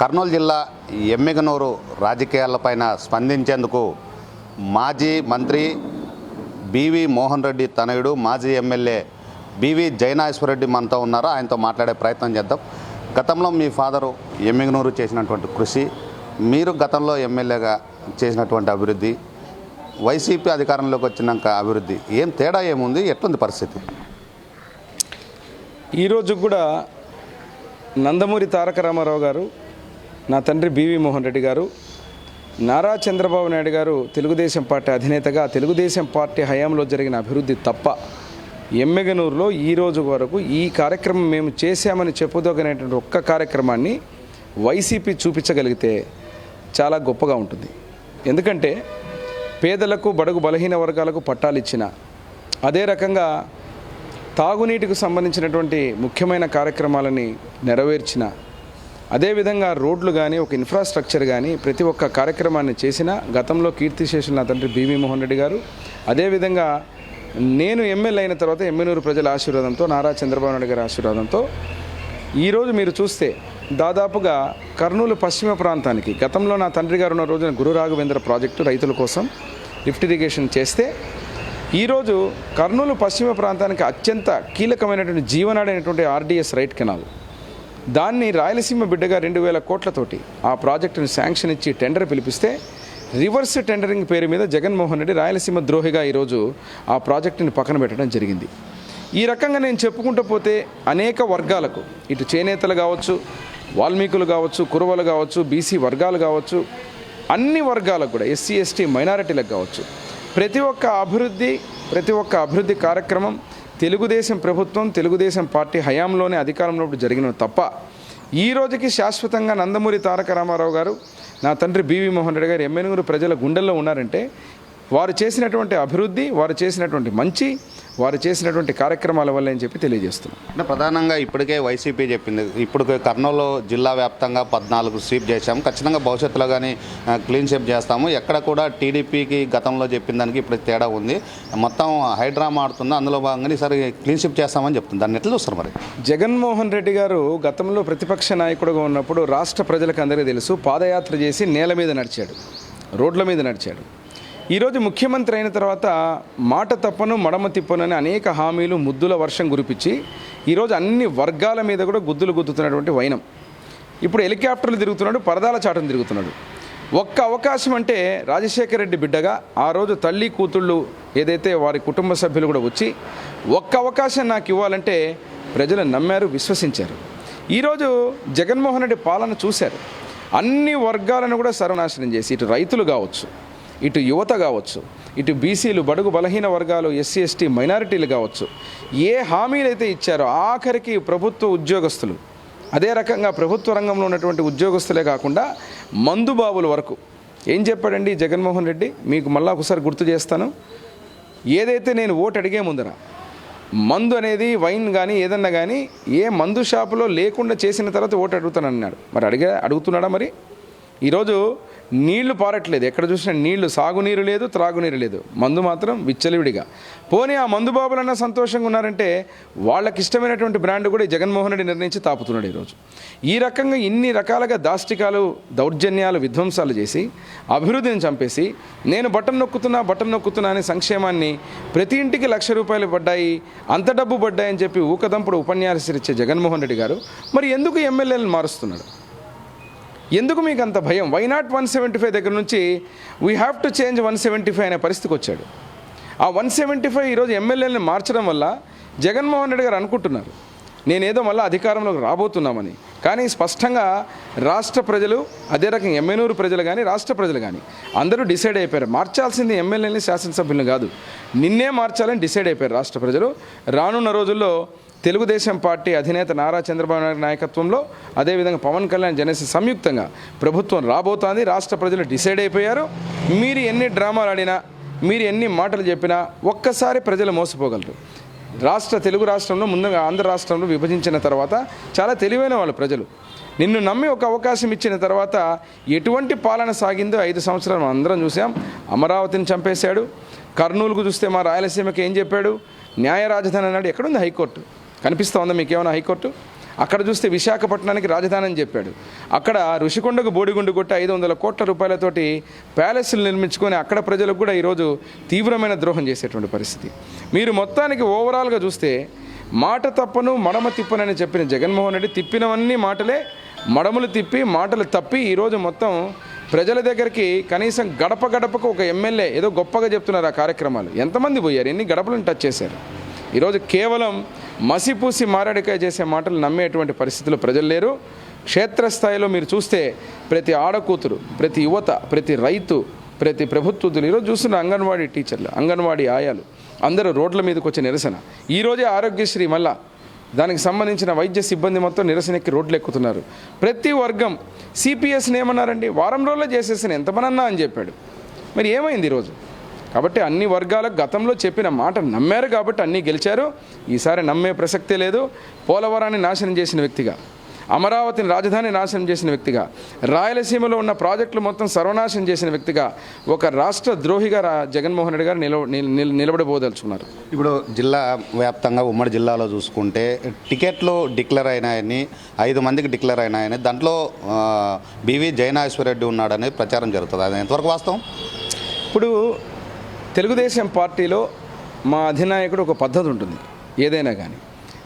కర్నూలు జిల్లా ఎమ్మిగనూరు రాజకీయాలపైన స్పందించేందుకు మాజీ మంత్రి బివి మోహన్ రెడ్డి తనయుడు మాజీ ఎమ్మెల్యే బివి జైనాశ్వరరెడ్డి మనతో ఉన్నారు. ఆయనతో మాట్లాడే ప్రయత్నం చేద్దాం. గతంలో మీ ఫాదరు ఎమ్మిగనూరు చేసినటువంటి కృషి మీరు గతంలో ఎమ్మెల్యేగా చేసినటువంటి అభివృద్ధి వైసీపీ అధికారంలోకి వచ్చినాక అభివృద్ధి ఏం తేడా ఏముంది? ఎట్లుంది పరిస్థితి? ఈరోజు కూడా నందమూరి తారక రామారావు గారు నా తండ్రి బివి మోహన్ రెడ్డి గారు నారా చంద్రబాబు నాయుడు గారు తెలుగుదేశం పార్టీ అధినేతగా తెలుగుదేశం పార్టీ హయాంలో జరిగిన అభివృద్ధి తప్ప ఎమ్మెగనూరులో ఈ రోజు వరకు ఈ కార్యక్రమం మేము చేశామని చెప్పుదగినటువంటి ఒక్క కార్యక్రమాన్ని వైసీపీ చూపించగలిగితే చాలా గొప్పగా ఉంటుంది. ఎందుకంటే పేదలకు బడుగు బలహీన వర్గాలకు పట్టాలు ఇచ్చిన అదే రకంగా తాగునీటికి సంబంధించినటువంటి ముఖ్యమైన కార్యక్రమాలని నెరవేర్చిన అదేవిధంగా రోడ్లు కానీ ఒక ఇన్ఫ్రాస్ట్రక్చర్ కానీ ప్రతి ఒక్క కార్యక్రమాన్ని చేసిన గతంలో కీర్తిశేషులు నా తండ్రి బీవీ మోహన్ రెడ్డి గారు. అదేవిధంగా నేను ఎమ్మెల్యే అయిన తర్వాత ఎమ్మెనూరు ప్రజల ఆశీర్వాదంతో నారా చంద్రబాబు నాయుడు గారి ఆశీర్వాదంతో ఈరోజు మీరు చూస్తే దాదాపుగా కర్నూలు పశ్చిమ ప్రాంతానికి గతంలో నా తండ్రి గారు ఉన్న రోజున గురు రాఘవేంద్ర ప్రాజెక్టు రైతుల కోసం లిఫ్ట్ ఇరిగేషన్ చేస్తే ఈరోజు కర్నూలు పశ్చిమ ప్రాంతానికి అత్యంత కీలకమైనటువంటి జీవనాడైనటువంటి ఆర్డీఎస్ రైట్ కెనాల్. దాన్ని రాయలసీమ బిడ్డగా రెండు వేల కోట్లతోటి ఆ ప్రాజెక్టును శాంక్షన్ ఇచ్చి టెండర్ పిలిపిస్తే రివర్స్ టెండరింగ్ పేరు మీద జగన్మోహన్ రెడ్డి రాయలసీమ ద్రోహిగా ఈరోజు ఆ ప్రాజెక్టుని పక్కన పెట్టడం జరిగింది. ఈ రకంగా నేను చెప్పుకుంటూ పోతే అనేక వర్గాలకు ఇటు చేనేతలు కావచ్చు వాల్మీకులు కావచ్చు కురవలు కావచ్చు బీసీ వర్గాలు కావచ్చు అన్ని వర్గాలకు కూడా ఎస్సీ ఎస్టీ మైనారిటీలకు కావచ్చు ప్రతి ఒక్క అభివృద్ధి ప్రతి ఒక్క అభివృద్ధి కార్యక్రమం తెలుగుదేశం ప్రభుత్వం తెలుగుదేశం పార్టీ హయాంలోనే అధికారంలో జరిగిన తప్ప ఈ రోజుకి శాశ్వతంగా నందమూరి తారక రామారావు గారు నా తండ్రి బీవీ మోహన్ రెడ్డి గారు ఎమ్మెనుగురు ప్రజల గుండెల్లో ఉన్నారంటే వారు చేసినటువంటి అభివృద్ధి వారు చేసినటువంటి మంచి వారు చేసినటువంటి కార్యక్రమాల వల్ల అని చెప్పి తెలియజేస్తున్నాం. అంటే ప్రధానంగా ఇప్పటికే వైసీపీ చెప్పింది. ఇప్పుడు కర్నూలు జిల్లా వ్యాప్తంగా పద్నాలుగు స్వీప్ చేశాము. ఖచ్చితంగా భవిష్యత్తులో కానీ క్లీన్ షేప్ చేస్తాము. ఎక్కడ కూడా టీడీపీకి గతంలో చెప్పిన దానికి ఇప్పుడు తేడా ఉంది. మొత్తం హైడ్రామా ఆడుతుంది అందులో భాగంగా ఈసారి క్లీన్ షిప్ చేస్తామని చెప్తుంది. దాన్ని ఎట్లా చూస్తారు మరి? జగన్మోహన్ రెడ్డి గారు గతంలో ప్రతిపక్ష నాయకుడుగా ఉన్నప్పుడు రాష్ట్ర ప్రజలకు అందరికీ తెలుసు పాదయాత్ర చేసి నేల మీద నడిచాడు రోడ్ల మీద నడిచాడు. ఈరోజు ముఖ్యమంత్రి అయిన తర్వాత మాట తప్పను మడమ తిప్పను అని అనేక హామీలు ముద్దుల వర్షం కురిపించి ఈరోజు అన్ని వర్గాల మీద కూడా గుద్దులు గుద్దుతున్నటువంటి వైనం. ఇప్పుడు హెలికాప్టర్లు తిరుగుతున్నాడు పరదాల చాటను తిరుగుతున్నాడు. ఒక్క అవకాశం అంటే రాజశేఖర రెడ్డి బిడ్డగా ఆ రోజు తల్లి కూతుళ్ళు ఏదైతే వారి కుటుంబ సభ్యులు కూడా వచ్చి ఒక్క అవకాశం నాకు ఇవ్వాలంటే ప్రజలు నమ్మారు విశ్వసించారు. ఈరోజు జగన్మోహన్ రెడ్డి పాలన చూశారు. అన్ని వర్గాలను కూడా సర్వనాశనం చేసి ఇటు రైతులు కావచ్చు ఇటు యువత కావచ్చు ఇటు బీసీలు బడుగు బలహీన వర్గాలు ఎస్సీ ఎస్టీ మైనారిటీలు కావచ్చు ఏ హామీలు అయితే ఇచ్చారో ఆఖరికి ప్రభుత్వ ఉద్యోగస్తులు అదే రకంగా ప్రభుత్వ రంగంలో ఉన్నటువంటి ఉద్యోగస్తులే కాకుండా మందుబాబుల వరకు. ఏం చెప్పాడండి జగన్మోహన్ రెడ్డి? మీకు మళ్ళా ఒకసారి గుర్తు చేస్తాను. ఏదైతే నేను ఓటు అడిగే ముందర మందు అనేది వైన్ కానీ ఏదన్నా కానీ ఏ మందు షాపులో లేకుండా చేసిన తర్వాత ఓటు అడుగుతానన్నాడు. మరి అడిగా అడుగుతున్నాడా మరి? ఈరోజు నీళ్ళు పారట్లేదు. ఎక్కడ చూసినా నీళ్ళు. సాగునీరు లేదు త్రాగునీరు లేదు. మందు మాత్రం విచ్చలివిడిగా. పోనీ ఆ మందు బాబులన్నా సంతోషంగా ఉన్నారంటే వాళ్ళకి ఇష్టమైనటువంటి బ్రాండ్ కూడా ఈ జగన్మోహన్ రెడ్డి నిర్ణయించి తాపుతున్నాడు ఈరోజు. ఈ రకంగా ఇన్ని రకాలుగా దాష్టికాలు దౌర్జన్యాలు విధ్వంసాలు చేసి అభివృద్ధిని చంపేసి నేను బటన్ నొక్కుతున్నా బటన్ నొక్కుతున్నా అనే సంక్షేమాన్ని ప్రతి ఇంటికి లక్ష రూపాయలు పడ్డాయి అంత డబ్బు పడ్డాయని చెప్పి ఊకదంపుడు ఉపన్యాసం ఇచ్చే జగన్మోహన్ రెడ్డి గారు మరి ఎందుకు ఎమ్మెల్యేలను మారుస్తున్నాడు ఎందుకు మీకు అంత భయం? Why not one seventy five దగ్గర నుంచి we have to change one seventy five అనే పరిస్థితికి వచ్చాడు. ఆ వన్ సెవెంటీ ఫైవ్ ఈరోజు ఎమ్మెల్యేలను మార్చడం వల్ల జగన్మోహన్ రెడ్డి గారు అనుకుంటున్నారు. నేనేదో మళ్ళీ అధికారంలోకి రాబోతున్నామని. కానీ స్పష్టంగా రాష్ట్ర ప్రజలు అదే రకంగా ఎమ్మెనూరు ప్రజలు కానీ రాష్ట్ర ప్రజలు కానీ అందరూ డిసైడ్ అయిపోయారు. మార్చాల్సింది ఎమ్మెల్యేని శాసనసభ్యులను కాదు. నిన్నే మార్చాలని డిసైడ్ అయిపోయారు రాష్ట్ర ప్రజలు. రానున్న రోజుల్లో తెలుగుదేశం పార్టీ అధినేత నారా చంద్రబాబు నాయుడు నాయకత్వంలో అదేవిధంగా పవన్ కళ్యాణ్ జనసేన సంయుక్తంగా ప్రభుత్వం రాబోతోంది. రాష్ట్ర ప్రజలు డిసైడ్ అయిపోయారు. మీరు ఎన్ని డ్రామాలు ఆడినా మీరు ఎన్ని మాటలు చెప్పినా ఒక్కసారి ప్రజలు మోసపోగలరు. రాష్ట్ర తెలుగు రాష్ట్రంలో ముందుగా ఆంధ్ర రాష్ట్రంలో విభజించిన తర్వాత చాలా తెలివైన వాళ్ళు ప్రజలు. నిన్ను నమ్మి ఒక అవకాశం ఇచ్చిన తర్వాత ఎటువంటి పాలన సాగిందో ఐదు సంవత్సరాలు మనం అందరం చూసాం. అమరావతిని చంపేశాడు. కర్నూలుకు చూస్తే మా రాయలసీమకి ఏం చెప్పాడు? న్యాయ రాజధాని అన్నాడు. ఎక్కడుంది హైకోర్టు? కనిపిస్తూ ఉందా మీకేమైనా హైకోర్టు? అక్కడ చూస్తే విశాఖపట్నానికి రాజధాని అని చెప్పాడు. అక్కడ ఋషికొండకు బోడిగుండు కొట్టి ఐదు వందల కోట్ల రూపాయలతోటి ప్యాలెస్లు నిర్మించుకొని అక్కడ ప్రజలకు కూడా ఈరోజు తీవ్రమైన ద్రోహం చేసేటువంటి పరిస్థితి. మీరు మొత్తానికి ఓవరాల్గా చూస్తే మాట తప్పను మడమ తిప్పనని చెప్పిన జగన్మోహన్ రెడ్డి తిప్పినవన్నీ మాటలే మడములు తిప్పి మాటలు తప్పి ఈరోజు మొత్తం ప్రజల దగ్గరికి కనీసం గడప గడపకు ఒక ఎమ్మెల్యే ఏదో గొప్పగా చెప్తున్నారు ఆ కార్యక్రమాలు. ఎంతమంది పోయారు? ఎన్ని గడపలను టచ్ చేశారు? ఈరోజు కేవలం మసిపూసి మారడికాయ చేసే మాటలు నమ్మేటువంటి పరిస్థితులు ప్రజలు లేరు. క్షేత్రస్థాయిలో మీరు చూస్తే ప్రతి ఆడకూతురు ప్రతి యువత ప్రతి రైతు ప్రతి ప్రభుత్వదులు ఈరోజు చూస్తున్న అంగన్వాడీ టీచర్లు అంగన్వాడీ ఆయాలు అందరూ రోడ్ల మీదకి వచ్చే నిరసన. ఈరోజే ఆరోగ్యశ్రీ మళ్ళా దానికి సంబంధించిన వైద్య సిబ్బంది మొత్తం నిరసనెక్కి రోడ్లు ఎక్కుతున్నారు. ప్రతి వర్గం సిపిఎస్ని ఏమన్నారండి? వారం రోజుల్లో చేసేసిన ఎంతమనన్నా అని చెప్పాడు. మరి ఏమైంది ఈరోజు? కాబట్టి అన్ని వర్గాలకు గతంలో చెప్పిన మాట నమ్మారు కాబట్టి అన్నీ గెలిచారు. ఈసారి నమ్మే ప్రసక్తే లేదు. పోలవరాన్ని నాశనం చేసిన వ్యక్తిగా అమరావతిని రాజధాని నాశనం చేసిన వ్యక్తిగా రాయలసీమలో ఉన్న ప్రాజెక్టులు మొత్తం సర్వనాశనం చేసిన వ్యక్తిగా ఒక రాష్ట్ర ద్రోహిగా రా జగన్మోహన్ రెడ్డి గారు నిలవ నిల- నిల- నిలబడబోదలుచుకున్నారు ఇప్పుడు జిల్లా వ్యాప్తంగా ఉమ్మడి జిల్లాలో చూసుకుంటే టికెట్లు డిక్లేర్ అయినాయని ఐదు మందికి డిక్లేర్ అయినాయని దాంట్లో బివి జయనాశ్వరరెడ్డి ఉన్నాడని ప్రచారం జరుగుతుంది. అది ఎంతవరకు వాస్తవం? ఇప్పుడు తెలుగుదేశం పార్టీలో మా అధినాయకుడు ఒక పద్ధతి ఉంటుంది. ఏదైనా కానీ.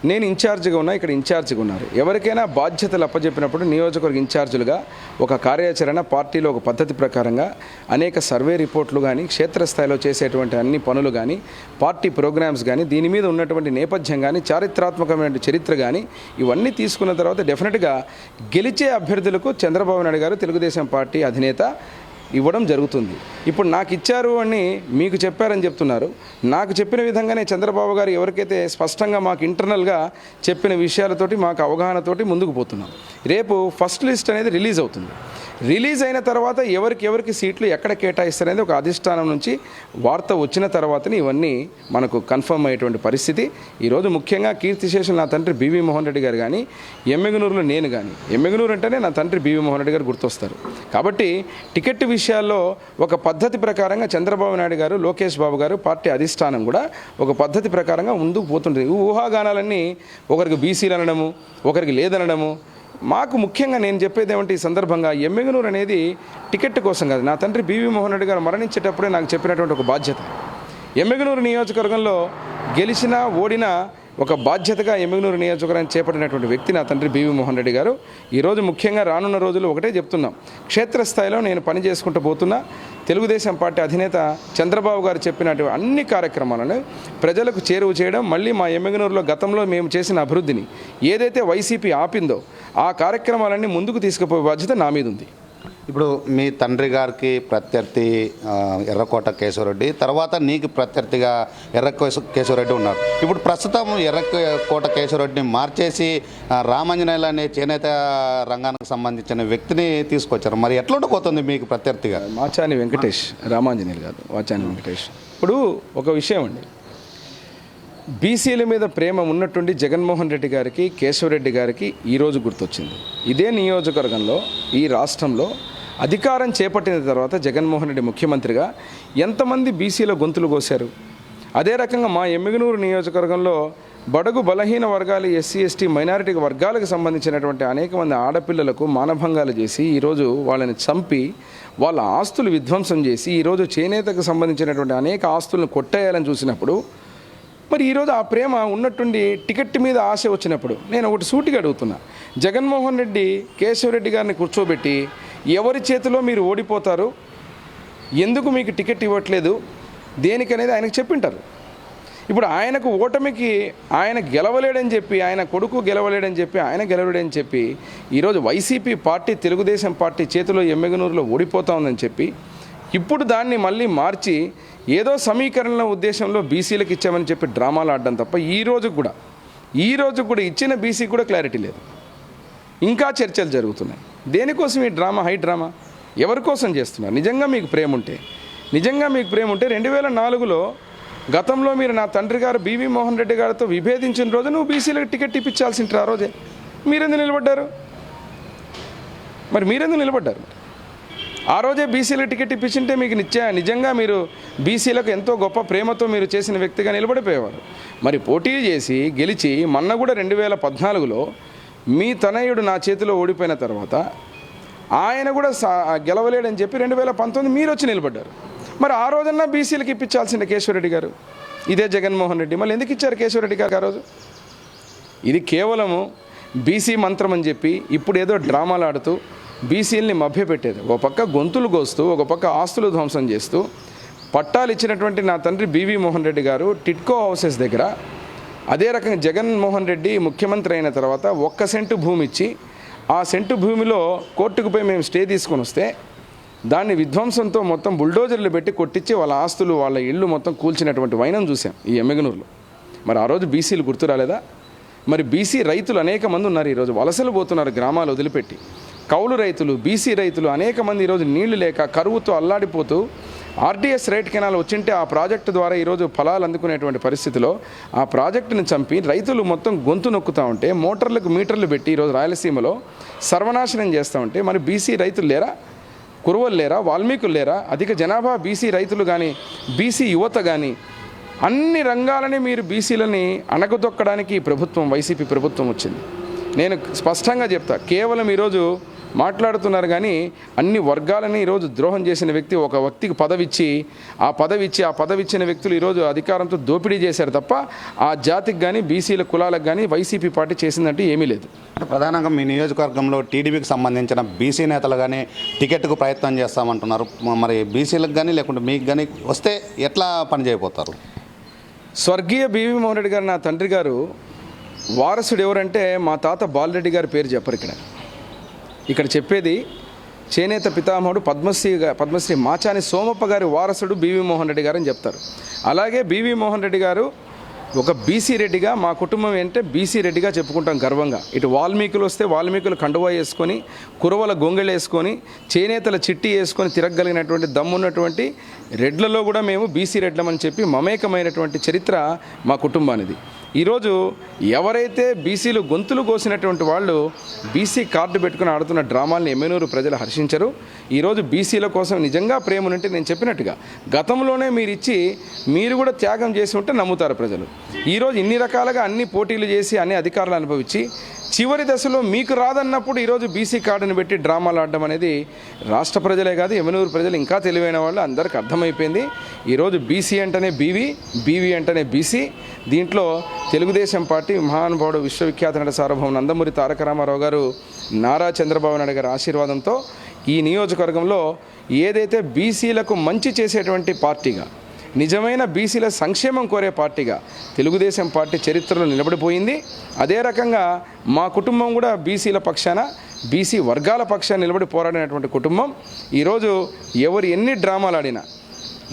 నేను ఇన్ఛార్జిగా ఉన్నా ఇక్కడ ఇన్ఛార్జిగా ఉన్నారు. ఎవరికైనా బాధ్యతలు అప్పచెప్పినప్పుడు నియోజకవర్గ ఇన్ఛార్జీలుగా ఒక కార్యాచరణ పార్టీలో ఒక పద్ధతి ప్రకారంగా అనేక సర్వే రిపోర్ట్లు కానీ క్షేత్రస్థాయిలో చేసేటువంటి అన్ని పనులు కానీ పార్టీ ప్రోగ్రామ్స్ కానీ దీని మీద ఉన్నటువంటి నేపథ్యం కానీ చారిత్రాత్మకమైన చరిత్ర కానీ ఇవన్నీ తీసుకున్న తర్వాత డెఫినెట్గా గెలిచే అభ్యర్థులకు చంద్రబాబు నాయుడు గారు తెలుగుదేశం పార్టీ అధినేత ఇవ్వడం జరుగుతుంది. ఇప్పుడు నాకు ఇచ్చారు అని మీకు చెప్పారని చెప్తున్నారు. నాకు చెప్పిన విధంగానే చంద్రబాబు గారు ఎవరికైతే స్పష్టంగా మాకు ఇంటర్నల్గా చెప్పిన విషయాలతోటి మాకు అవగాహనతోటి ముందుకు పోతున్నాం. రేపు ఫస్ట్ లిస్ట్ అనేది రిలీజ్ అవుతుంది. రిలీజ్ అయిన తర్వాత ఎవరికి ఎవరికి సీట్లు ఎక్కడ కేటాయిస్తారనేది ఒక అధిష్టానం నుంచి వార్త వచ్చిన తర్వాతనే ఇవన్నీ మనకు కన్ఫర్మ్ అయ్యేటువంటి పరిస్థితి. ఈరోజు ముఖ్యంగా కీర్తిశేషులు నా తండ్రి బీవీ మోహన్ రెడ్డి గారు కానీ ఎమ్మెగనూరులో నేను కానీ ఎమ్మెగనూరు అంటేనే నా తండ్రి బీవీ మోహన్ రెడ్డి గారు గుర్తొస్తారు. కాబట్టి టికెట్ విషయాల్లో ఒక పద్ధతి ప్రకారంగా చంద్రబాబు నాయుడు గారు లోకేష్ బాబు గారు పార్టీ అధిష్టానం కూడా ఒక పద్ధతి ప్రకారంగా ముందుకు పోతుంటుంది. ఊహాగానాలన్నీ ఒకరికి బీసీలు అనడము ఒకరికి లేదనడము మాకు ముఖ్యంగా నేను చెప్పేది ఏమంటే ఈ సందర్భంగా ఎమ్మెగనూరు అనేది టికెట్ కోసం కాదు. నా తండ్రి బీవీ మోహన్ రెడ్డి గారు మరణించేటప్పుడే నాకు చెప్పినటువంటి ఒక బాధ్యత. ఎమ్మెగనూరు నియోజకవర్గంలో గెలిచినా ఓడినా ఒక బాధ్యతగా ఎమ్మెగనూరు నియోజకవర్గాన్ని చేపట్టినటువంటి వ్యక్తి నా తండ్రి బీవీ మోహన్ రెడ్డి గారు. ఈరోజు ముఖ్యంగా రానున్న రోజులు ఒకటే చెప్తున్నాం. క్షేత్రస్థాయిలో నేను పని చేసుకుంటూ పోతున్నా. తెలుగుదేశం పార్టీ అధినేత చంద్రబాబు గారు చెప్పినటువంటి అన్ని కార్యక్రమాలను ప్రజలకు చేరువ చేయడం మళ్ళీ మా ఎమ్మెగనూరులో గతంలో మేము చేసిన అభివృద్ధిని ఏదైతే వైసీపీ ఆపిందో ఆ కార్యక్రమాలన్నీ ముందుకు తీసుకుపోయే బాధ్యత నా మీద ఉంది. ఇప్పుడు మీ తండ్రి గారికి ప్రత్యర్థి ఎర్రకోట కేశవరెడ్డి తర్వాత నీకు ప్రత్యర్థిగా ఎర్ర కేశ- కేశవరెడ్డి ఉన్నారు. ఇప్పుడు ప్రస్తుతం ఎర్రకోట కేశవరెడ్డిని మార్చేసి రామాంజనేయులు అనే చేనేత రంగానికి సంబంధించిన వ్యక్తిని తీసుకొచ్చారు. మరి ఎట్లా ఉండబోతుంది మీకు ప్రత్యర్థిగా? మాచాని వెంకటేష్ రామాంజనేయులు కాదు వాచాని వెంకటేష్. ఇప్పుడు ఒక విషయం అండి. బీసీల మీద ప్రేమ ఉన్నట్టుండి జగన్మోహన్ రెడ్డి గారికి కేశవరెడ్డి గారికి ఈరోజు గుర్తొచ్చింది. ఇదే నియోజకవర్గంలో ఈ రాష్ట్రంలో అధికారం చేపట్టిన తర్వాత జగన్మోహన్ రెడ్డి ముఖ్యమంత్రిగా ఎంతమంది బీసీల గొంతులు కోశారు? అదే రకంగా మా ఎమ్మిగనూరు నియోజకవర్గంలో బడుగు బలహీన వర్గాలు ఎస్సీ ఎస్టీ మైనారిటీ వర్గాలకు సంబంధించినటువంటి అనేక మంది ఆడపిల్లలకు మానభంగాలు చేసి ఈరోజు వాళ్ళని చంపి వాళ్ళ ఆస్తులు విధ్వంసం చేసి ఈరోజు చేనేతకు సంబంధించినటువంటి అనేక ఆస్తులను కొట్టేయాలని చూసినప్పుడు మరి ఈరోజు ఆ ప్రేమ ఉన్నట్టుండి టికెట్ మీద ఆశ వచ్చినప్పుడు నేను ఒకటి సూటిగా అడుగుతున్నా. జగన్మోహన్ రెడ్డి కేశవరెడ్డి గారిని కూర్చోబెట్టి ఎవరి చేతిలో మీరు ఓడిపోతారు? ఎందుకు మీకు టికెట్ ఇవ్వట్లేదు? దేనికనేది ఆయనకు చెప్పింటారు. ఇప్పుడు ఆయనకు ఓటమికి ఆయన గెలవలేడని చెప్పి ఆయన కొడుకు గెలవలేడని చెప్పి ఆయన గెలవలేడని చెప్పి ఈరోజు వైసీపీ పార్టీ తెలుగుదేశం పార్టీ చేతిలో ఎమ్మెగనూరులో ఓడిపోతా ఉందని చెప్పి ఇప్పుడు దాన్ని మళ్ళీ మార్చి ఏదో సమీకరణల ఉద్దేశంలో బీసీలకు ఇచ్చామని చెప్పి డ్రామాలు ఆడడం తప్ప ఈ రోజు కూడా ఈ రోజు కూడా ఇచ్చిన బీసీ కూడా క్లారిటీ లేదు. ఇంకా చర్చలు జరుగుతున్నాయి. దేనికోసం ఈ డ్రామా? High drama? ఎవరి కోసం చేస్తున్నారు? నిజంగా మీకు ప్రేమ ఉంటే నిజంగా మీకు ప్రేమ ఉంటే రెండు వేల నాలుగులో గతంలో మీరు నా తండ్రి గారు బీవీ మోహన్ రెడ్డి గారితో విభేదించిన రోజు నువ్వు బీసీలకు టికెట్ ఇప్పించాల్సింటారు ఆ రోజే. మీరెందుకు నిలబడ్డారు? మరి మీరెందుకు నిలబడ్డారు ఆ రోజే బీసీల టికెట్ ఇప్పించింటే మీకు నిత్య నిజంగా మీరు బీసీలకు ఎంతో గొప్ప ప్రేమతో మీరు చేసిన వ్యక్తిగా నిలబడిపోయేవారు. మరి పోటీ చేసి గెలిచి మొన్న కూడా రెండు వేల పద్నాలుగులో మీ తనయుడు నా చేతిలో ఓడిపోయిన తర్వాత ఆయన కూడా సా గెలవలేడని చెప్పి రెండు వేల పంతొమ్మిది మీరు వచ్చి నిలబడ్డారు. మరి ఆ రోజన్నా బీసీలకు ఇప్పించాల్సిందే కేశవరెడ్డి గారు. ఇదే జగన్మోహన్ రెడ్డి. మళ్ళీ ఎందుకు ఇచ్చారు కేశవరెడ్డి గారు ఆ రోజు? ఇది కేవలము బీసీ మంత్రం అని చెప్పి ఇప్పుడు ఏదో డ్రామాలు ఆడుతూ బీసీలని మభ్యపెట్టేది. ఒక పక్క గొంతులు కోస్తూ ఒక పక్క ఆస్తులు ధ్వంసం చేస్తూ పట్టాలు ఇచ్చినటువంటి నా తండ్రి బీవీ మోహన్ రెడ్డి గారు టిట్కో హౌసెస్ దగ్గర అదే రకంగా జగన్మోహన్ రెడ్డి ముఖ్యమంత్రి అయిన తర్వాత ఒక్క సెంటు భూమి ఇచ్చి ఆ సెంటు భూమిలో కోర్టుకు పోయి మేము స్టే తీసుకొని వస్తే దాన్ని విధ్వంసంతో మొత్తం బుల్డోజర్లు పెట్టి కొట్టించి వాళ్ళ ఆస్తులు వాళ్ళ ఇళ్ళు మొత్తం కూల్చినటువంటి వైనం చూసాం ఈ ఎమ్మెగనూరులో. మరి ఆ రోజు బీసీలు గుర్తు రాలేదా? మరి బీసీ రైతులు అనేక మంది ఉన్నారు ఈరోజు. వలసలు పోతున్నారు గ్రామాలు వదిలిపెట్టి. కౌలు రైతులు బీసీ రైతులు అనేక మంది ఈరోజు నీళ్ళు లేక కరువుతో అల్లాడిపోతూ ఆర్టీఎస్ రైట్ కెనాల్ వచ్చింటే ఆ ప్రాజెక్టు ద్వారా ఈరోజు ఫలాలు అందుకునేటువంటి పరిస్థితిలో ఆ ప్రాజెక్టును చంపి రైతులు మొత్తం గొంతు నొక్కుతూ ఉంటే మోటార్లకు మీటర్లు పెట్టి ఈరోజు రాయలసీమలో సర్వనాశనం చేస్తూ ఉంటే మరి బీసీ రైతులు లేరా? కురువలు లేరా? వాల్మీకులు లేరా? అధిక జనాభా బీసీ రైతులు కానీ బీసీ యువత కానీ అన్ని రంగాలని మీరు బీసీలని అణగదొక్కడానికి ప్రభుత్వం వైసీపీ ప్రభుత్వం వచ్చింది. నేను స్పష్టంగా చెప్తా కేవలం ఈరోజు మాట్లాడుతున్నారు కానీ అన్ని వర్గాలని ఈరోజు ద్రోహం చేసిన వ్యక్తి ఒక వ్యక్తికి పదవిచ్చి ఆ పదవిచ్చి ఆ పదవిచ్చిన వ్యక్తులు ఈరోజు అధికారంతో దోపిడీ చేశారు తప్ప ఆ జాతికి కానీ బీసీల కులాలకు కానీ వైసీపీ పార్టీ చేసిందంటే ఏమీ లేదు. ప్రధానంగా మీ నియోజకవర్గంలో టీడీపీకి సంబంధించిన బీసీ నేతలు కానీ టికెట్కు ప్రయత్నం చేస్తామంటున్నారు. మరి బీసీలకు కానీ లేకుంటే మీకు కానీ వస్తే ఎట్లా పని చేయబోతారు? స్వర్గీయ బీవీ మోహన్ రెడ్డి గారు నా తండ్రి గారు. వారసుడు ఎవరంటే మా తాత బాలరెడ్డి గారి పేరు చెప్పరు ఇక్కడ. ఇక్కడ చెప్పేది చేనేత పితామహుడు పద్మశ్రీ పద్మశ్రీ మాచాని సోమప్ప గారి వారసుడు బీవీ మోహన్ రెడ్డి గారు అని చెప్తారు. అలాగే బీవీ మోహన్ రెడ్డి గారు ఒక బీసీ రెడ్డిగా మా కుటుంబం ఏంటంటే బీసీ రెడ్డిగా చెప్పుకుంటాం గర్వంగా. ఇటు వాల్మీకులు వస్తే వాల్మీకులు కండువా వేసుకొని కురవల గొంగళి వేసుకొని చేనేతల చిట్టి వేసుకొని తిరగలిగినటువంటి దమ్మున్నటువంటి రెడ్లలో కూడా మేము బీసీ రెడ్లమని చెప్పి మమేకమైనటువంటి చరిత్ర మా కుటుంబానిది. ఈరోజు ఎవరైతే బీసీలు గొంతులు కోసినటువంటి వాళ్ళు బీసీ కార్డు పెట్టుకుని ఆడుతున్న డ్రామాల్ని ఎమ్మెనూరు ప్రజలు హర్షించరు. ఈరోజు బీసీల కోసం నిజంగా ప్రేమ ఉంటే నేను చెప్పినట్టుగా గతంలోనే మీరు ఇచ్చి మీరు కూడా త్యాగం చేసి ఉంటే నమ్ముతారు ప్రజలు. ఈరోజు ఇన్ని రకాలుగా అన్ని పోటీలు చేసి అన్ని అధికారులు అనుభవించి చివరి దశలో మీకు రాదన్నప్పుడు ఈరోజు బీసీ కార్డుని పెట్టి డ్రామాలు ఆడడం అనేది రాష్ట్ర ప్రజలే కాదు ఎమనూరు ప్రజలు ఇంకా తెలివైన వాళ్ళు అందరికీ అర్థమైపోయింది. ఈరోజు బీసీ అంటేనే బీవీ బీవీ అంటేనే బీసీ. దీంట్లో తెలుగుదేశం పార్టీ మహానుభావుడు విశ్వవిఖ్యాత నట సార్వభౌమ నందమూరి తారక రామారావు గారు నారా చంద్రబాబు నాయుడు గారి ఆశీర్వాదంతో ఈ నియోజకవర్గంలో ఏదైతే బీసీలకు మంచి చేసేటువంటి పార్టీగా నిజమైన బీసీల సంక్షేమం కోరే పార్టీగా తెలుగుదేశం పార్టీ చరిత్రలో నిలబడిపోయింది. అదే రకంగా మా కుటుంబం కూడా బీసీల పక్షాన బీసీ వర్గాల పక్షాన నిలబడి పోరాడినటువంటి కుటుంబం. ఈరోజు ఎవరు ఎన్ని డ్రామాలు ఆడినా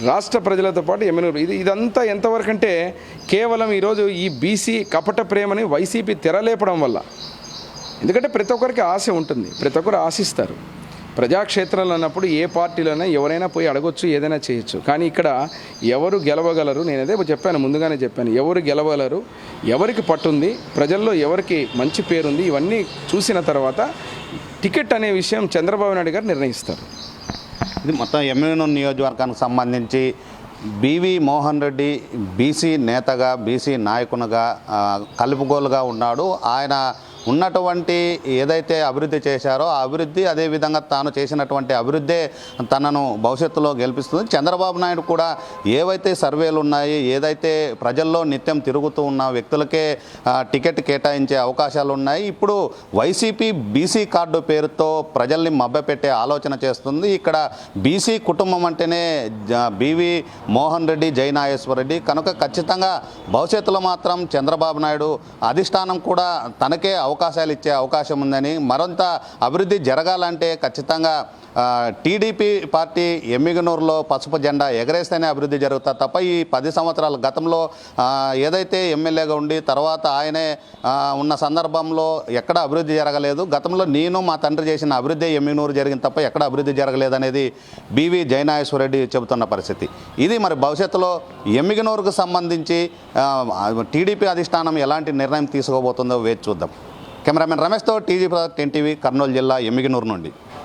రాష్ట్ర ప్రజలతో పాటు ఎమ్మెనూరు ఇది ఇదంతా ఎంతవరకు అంటే కేవలం ఈరోజు ఈ బీసీ కపట ప్రేమని వైసీపీ తెరలేపడం వల్ల. ఎందుకంటే ప్రతి ఒక్కరికి ఆశ ఉంటుంది ప్రతి ఒక్కరు ఆశిస్తారు. ప్రజాక్షేత్రంలో అన్నప్పుడు ఏ పార్టీలోనే ఎవరైనా పోయి అడగొచ్చు ఏదైనా చేయొచ్చు. కానీ ఇక్కడ ఎవరు గెలవగలరు నేను చెప్పాను ముందుగానే చెప్పాను. ఎవరు గెలవగలరు ఎవరికి పట్టుంది ప్రజల్లో ఎవరికి మంచి పేరుంది ఇవన్నీ చూసిన తర్వాత టికెట్ అనే విషయం చంద్రబాబు నాయుడు గారు నిర్ణయిస్తారు. ఇది మొత్తం ఎమ్మెనూరు నియోజకవర్గానికి సంబంధించి బీవీ మోహన్ రెడ్డి బీసీ నేతగా బీసీ నాయకునిగా కలుపుగోలుగా ఉన్నాడు. ఆయన ఉన్నటువంటి ఏదైతే అభివృద్ధి చేశారో ఆ అభివృద్ధి అదేవిధంగా తాను చేసినటువంటి అభివృద్ధే తనను భవిష్యత్తులో గెలిపిస్తుంది. చంద్రబాబు నాయుడు కూడా ఏవైతే సర్వేలు ఉన్నాయి ఏదైతే ప్రజల్లో నిత్యం తిరుగుతూ ఉన్న వ్యక్తులకే టికెట్ కేటాయించే అవకాశాలు ఉన్నాయి. ఇప్పుడు వైసీపీ బీసీ కార్డు పేరుతో ప్రజల్ని మభ్యపెట్టే ఆలోచన చేస్తుంది. ఇక్కడ బీసీ కుటుంబం అంటేనే జ- బీవీ మోహన్ రెడ్డి జైనాగేశ్వర రెడ్డి. కనుక ఖచ్చితంగా భవిష్యత్తులో మాత్రం చంద్రబాబు నాయుడు అధిష్టానం కూడా తనకే అవకాశాలు ఇచ్చే అవకాశం ఉందని మరింత అభివృద్ధి జరగాలంటే ఖచ్చితంగా టీడీపీ పార్టీ ఎమ్మిగనూరులో పసుపు జెండా ఎగరేస్తేనే అభివృద్ధి జరుగుతుంది తప్ప ఈ పది సంవత్సరాల గతంలో ఏదైతే ఎమ్మెల్యేగా ఉండి తర్వాత ఆయనే ఉన్న సందర్భంలో ఎక్కడ అభివృద్ధి జరగలేదు. గతంలో నేను మా తండ్రి చేసిన అభివృద్ధి ఎమ్మిగనూరు జరిగింది తప్ప ఎక్కడ అభివృద్ధి జరగలేదనేది బీవీ జయనాగేశ్వరరెడ్డి చెబుతున్న పరిస్థితి. ఇది మరి భవిష్యత్తులో ఎమ్మిగనూరుకు సంబంధించి టీడీపీ అధిష్టానం ఎలాంటి నిర్ణయం తీసుకోబోతుందో వేచి చూద్దాం. కెమెరామెన్ రమేష్తో టీజీ టెన్ టీవీ కర్నూలు జిల్లా ఎమ్మిగినూరు నుండి.